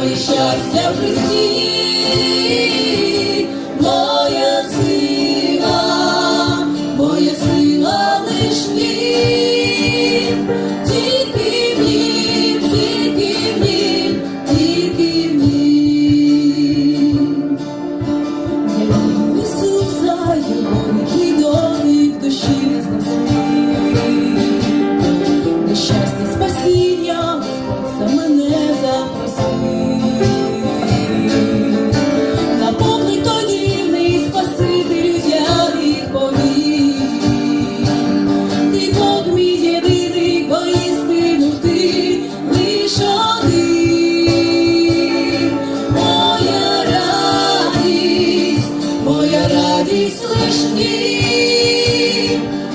Ми щастя в Христі. радість лишні,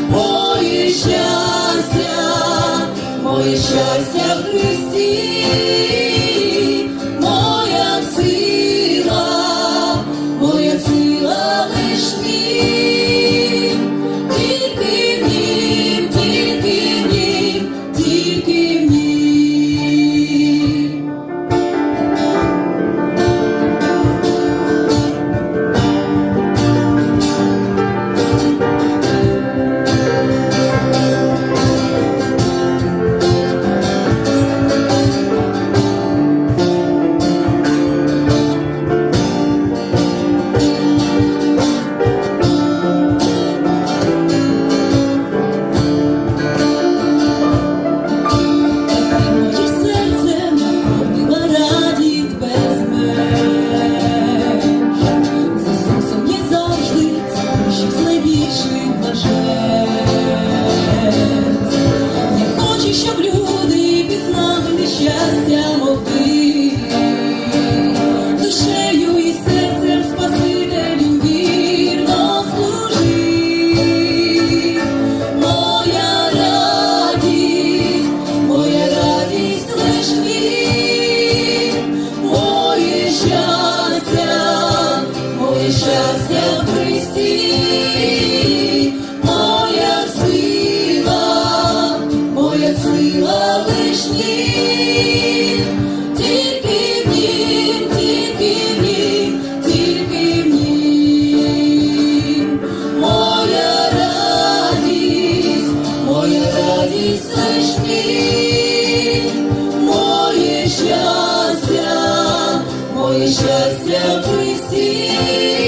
моє щастя, моє щастя в Христі. моя сила, моя сила лишні, тільки в нім, тільки в нім, тільки в нім, моя радість, моя радість лишні, моє щастя, моє щастя Христі.